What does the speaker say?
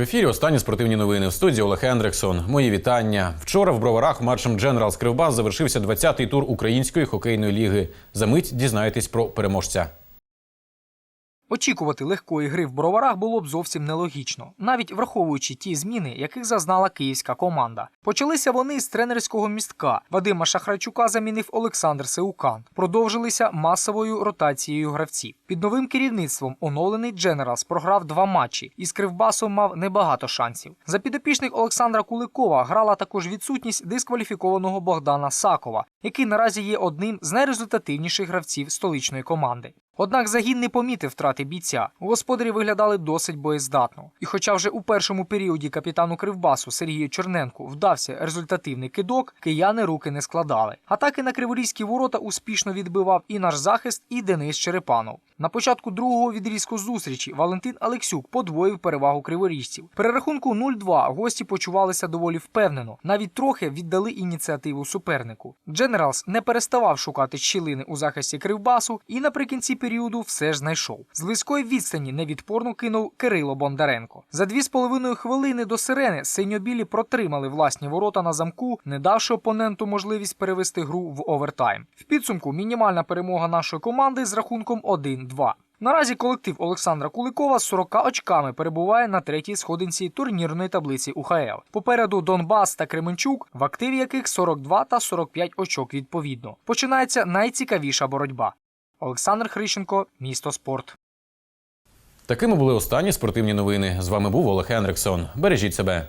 ефірі останні спортивні новини в студії Олег Ендрексон. Мої вітання. Вчора в броварах матчем Дженерал Скривбас завершився 20-й тур української хокейної ліги. За мить дізнаєтесь про переможця. Очікувати легкої гри в броварах було б зовсім нелогічно, навіть враховуючи ті зміни, яких зазнала київська команда. Почалися вони з тренерського містка. Вадима Шахрайчука замінив Олександр Сеукан. Продовжилися масовою ротацією гравців. Під новим керівництвом оновлений Дженералс програв два матчі і з Кривбасом мав небагато шансів. За підопічних Олександра Куликова грала також відсутність дискваліфікованого Богдана Сакова, який наразі є одним з найрезультативніших гравців столичної команди. Однак загін не помітив втрати бійця. Господарі виглядали досить боєздатно. І хоча вже у першому періоді капітану Кривбасу Сергію Черненку вдався результативний кидок, кияни руки не складали. Атаки на криворізькі ворота успішно відбивав і наш захист, і Денис Черепанов. На початку другого відрізку зустрічі Валентин Алексюк подвоїв перевагу криворіжців. При рахунку 0-2 гості почувалися доволі впевнено, навіть трохи віддали ініціативу супернику. Дженералс не переставав шукати щілини у захисті Кривбасу і наприкінці періоду все ж знайшов. З близької відстані невідпорно кинув Кирило Бондаренко. За дві з половиною хвилини до сирени синьо-білі протримали власні ворота на замку, не давши опоненту можливість перевести гру в овертайм. В підсумку мінімальна перемога нашої команди з рахунком 1-2. Наразі колектив Олександра Куликова з 40 очками перебуває на третій сходинці турнірної таблиці УХЛ. Попереду Донбас та Кременчук, в активі яких 42 та 45 очок відповідно. Починається найцікавіша боротьба. Олександр Хрищенко, місто спорт. Такими були останні спортивні новини. З вами був Олег Ендрексон. Бережіть себе.